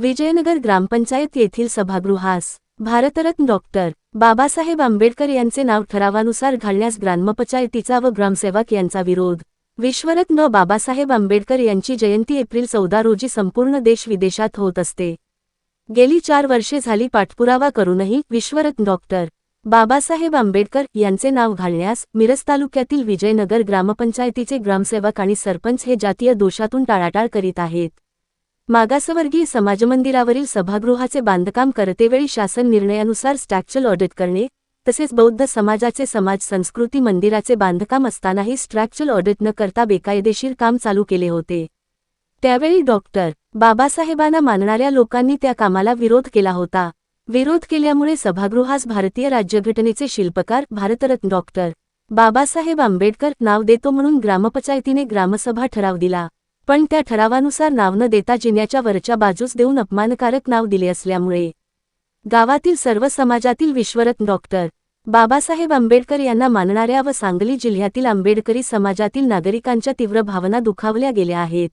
विजयनगर ग्रामपंचायत येथील सभागृहास भारतरत्न डॉक्टर बाबासाहेब आंबेडकर यांचे नाव ठरावानुसार घालण्यास ग्रामपंचायतीचा व ग्रामसेवक यांचा विरोध. विश्वरत्न बाबासाहेब आंबेडकर यांची जयंती एप्रिल चौदा रोजी संपूर्ण देश विदेशात होत असते. गेली चार वर्षे झाली पाठपुरावा करूनही विश्वरत्न डॉक्टर बाबासाहेब आंबेडकर यांचे नाव घालण्यास मिरज तालुक्यातील विजयनगर ग्रामपंचायतीचे ग्रामसेवक आणि सरपंच हे जातीय दोषातून टाळाटाळ करीत आहेत. मागासवर्गीय समाजमंदिरावरील सभागृहाचे बांधकाम करतेवेळी शासन निर्णयानुसार स्ट्रॅक्चर ऑडिट करणे तसेच बौद्ध समाजाचे समाज संस्कृती मंदिराचे बांधकाम असतानाही स्ट्रॅक्चर ऑडिट न करता बेकायदेशीर काम चालू केले होते. त्यावेळी डॉक्टर बाबासाहेबांना मानणाऱ्या लोकांनी त्या कामाला विरोध केला होता. विरोध केल्यामुळे सभागृहास भारतीय राज्यघटनेचे शिल्पकार भारतरत्न डॉक्टर बाबासाहेब आंबेडकर नाव देतो म्हणून ग्रामपंचायतीने ग्रामसभा ठराव दिला. पण त्या ठरावानुसार नाव न देता जिन्याच्या वरच्या बाजूस देऊन अपमानकारक नाव दिले असल्यामुळे गावातील सर्व समाजातील विश्वरत्न डॉक्टर बाबासाहेब आंबेडकर यांना मानणाऱ्या व सांगली जिल्ह्यातील आंबेडकरी समाजातील नागरिकांच्या तीव्र भावना दुखावल्या गेल्या आहेत.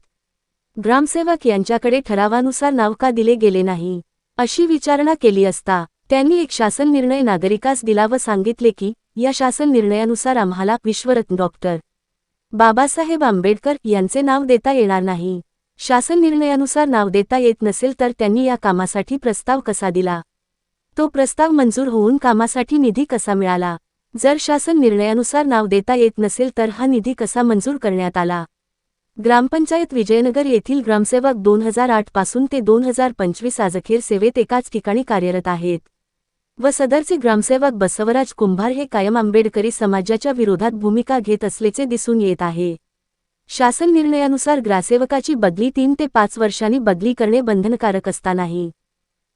ग्रामसेवक यांच्याकडे ठरावानुसार नाव का दिले गेले नाही अशी विचारणा केली असता त्यांनी एक शासन निर्णय नागरिकास दिला व सांगितले की या शासन निर्णयानुसार आम्हाला विश्वरत्न डॉक्टर बाबासाहेब आंबेडकर यांचे नाव देता येणार नाही. शासन निर्णयानुसार नाव देता येत नसेल तर त्यांनी या कामासाठी प्रस्ताव कसा दिला? तो प्रस्ताव मंजूर होऊन कामासाठी निधी कसा मिळाला? जर शासन निर्णयानुसार नाव देता येत नसेल तर हा निधी कसा मंजूर करण्यात आला? ग्रामपंचायत विजयनगर येथील ग्रामसेवक दोन हजार आठपासून ते दोन हजार पंचवीस आजखेर सेवेत एकाच ठिकाणी कार्यरत आहेत. व सदरचे ग्रामसेवक बसवराज कुंभार हे कायम आंबेडकरी समाजाच्या विरोधात भूमिका घेत असल्याचे दिसून येत आहे. शासन निर्णयानुसार ग्रासेवकाची बदली तीन ते पाच वर्षांनी बदली करणे बंधनकारक असतानाही.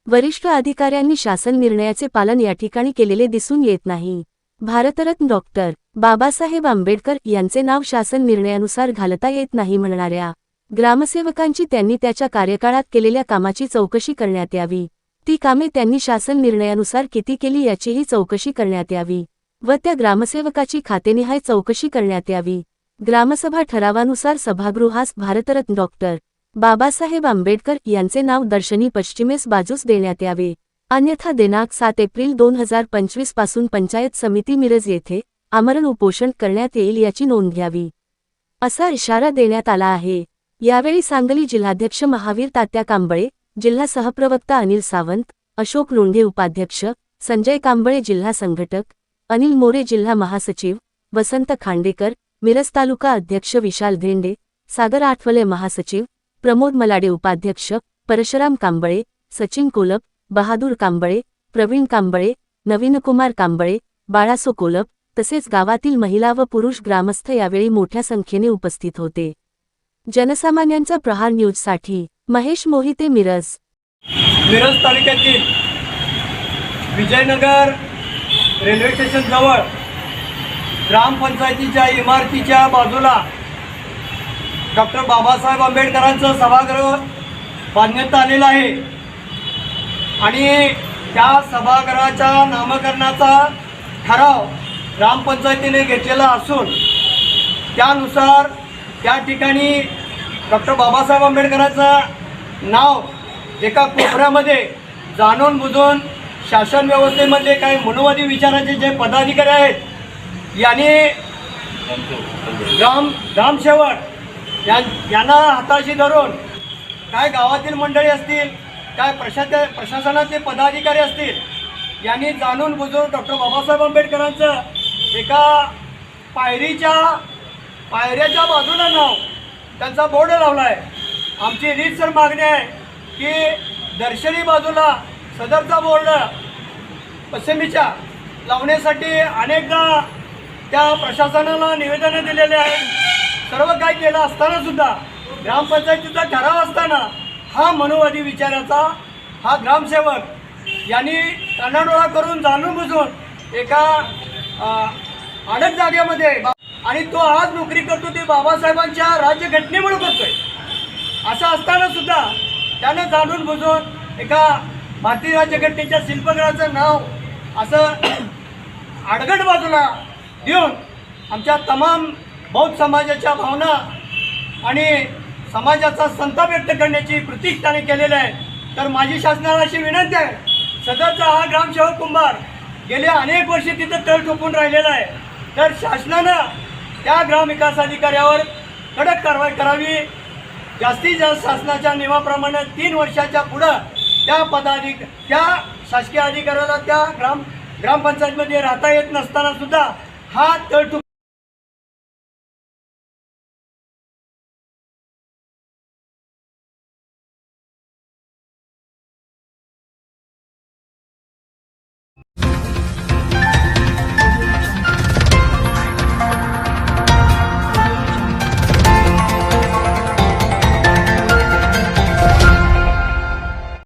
वरिष्ठ अधिकाऱ्यांनी शासन निर्णयाचे पालन या ठिकाणी केलेले दिसून येत नाही. भारतरत्न डॉक्टर बाबासाहेब आंबेडकर यांचे नाव शासन निर्णयानुसार घालता येत नाही म्हणणाऱ्या ग्रामसेवकांची त्यांनी त्याच्या कार्यकाळात केलेल्या कामाची चौकशी करण्यात यावी. ती कामे त्यांनी शासन निर्णयानुसार किती केली याचीही चौकशी करण्यात यावी व त्या ग्रामसेवकाची खातेनिहाय चौकशी करण्यात यावी. ग्रामसभा ठरावानुसार सभागृहास भारतरत्न डॉक्टर बाबासाहेब आंबेडकर यांचे नाव दर्शनी पश्चिमेस बाजूस देण्यात यावे. अन्यथा दिनांक सात एप्रिल दोन हजार पंचवीसपासून पंचायत समिती मिरज येथे आमरण उपोषण करण्यात येईल याची नोंद घ्यावी. असा इशारा देण्यात आला आहे. यावेळी सांगली जिल्हाध्यक्ष महावीर तात्या कांबळे जिल्हा सहप्रवक्ता अनिल सावंत अशोक लोंढे उपाध्यक्ष संजय कांबळे जिल्हा संघटक अनिल मोरे जिल्हा महासचिव वसंत खांडेकर मिरज तालुका अध्यक्ष विशाल धेंडे सागर आठवले महासचिव प्रमोद मलाडे उपाध्यक्ष परशुराम कांबळे सचिन कोलप बहादूर कांबळे प्रवीण कांबळे नवीनकुमार कांबळे बाळासो कोलप तसेच गावातील महिला व पुरुष ग्रामस्थ यावेळी मोठ्या संख्येने उपस्थित होते. जनसामान्यांचा प्रहार न्यूजसाठी महेश मोहिते मिरज. मिरज तालुक्यातील विजयनगर रेल्वे स्टेशनजवळ ग्रामपंचायतीच्या इमारतीच्या बाजूला डॉक्टर बाबासाहेब आंबेडकरांचं सभागृह बांधण्यात आलेलं आहे. आणि त्या सभागृहाच्या नामकरणाचा ठराव ग्रामपंचायतीने घेतलेला असून त्यानुसार त्या ठिकाणी डॉक्टर बाबासाहेब आंबेडकरांचा नाव एका कोपऱ्यामध्ये जाणून बुजून शासन व्यवस्थेमधले काही मनोवादी विचाराचे जे पदाधिकारी आहेत यांनी ग्राम ग्रामसेवक या यांना हाताशी धरून काय गावातील मंडळी असतील काय प्रशा प्रशासनाचे पदाधिकारी असतील यांनी जाणून बुजून डॉक्टर बाबासाहेब आंबेडकरांचं एका पायरीच्या पायऱ्याच्या बाजूला नाव त्यांचा बोर्ड लावला आहे आमची रीतसर मागणी आहे की दर्शनी बाजूला सदरचा बोर्ड पश्चिमीच्या लावण्यासाठी अनेकदा त्या प्रशासनाला निवेदनं दिलेले आहेत सर्व काही केलं असताना सुद्धा ग्रामपंचायतीचा ठराव असताना हा मनोवादी विचाराचा हा ग्रामसेवक यांनी कानाडोळा करून जाणून बुजून एका अडक जागेमध्ये बा- आणि तो आज नोकरी करतो ते बाबासाहेबांच्या राज्यघटनेमुळे करतोय. असं असताना सुद्धा त्यानं जाणून बुजून एका भारतीय राज्यघटनेच्या शिल्पकाराचं नाव असं आडगड बाजूला देऊन आमच्या तमाम बौद्ध समाजाच्या भावना आणि समाजाचा संताप व्यक्त करण्याची प्रतीक त्याने केलेलं आहे. तर माझी शासनाला अशी विनंती आहे. सदरचा हा ग्रामसेवक कुंभार गेल्या अनेक वर्ष तिथं तळ ठोकून राहिलेला आहे. तर शासनानं त्या ग्रामविकास अधिकाऱ्यावर कडक कारवाई करावी. जास्तीत जास्त शासनाच्या नियमाप्रमाणे तीन वर्षाच्या पुढं त्या पदाधिक त्या शासकीय अधिकाऱ्याला त्या ग्राम ग्रामपंचायतमध्ये राहता येत नसताना सुद्धा हा तळ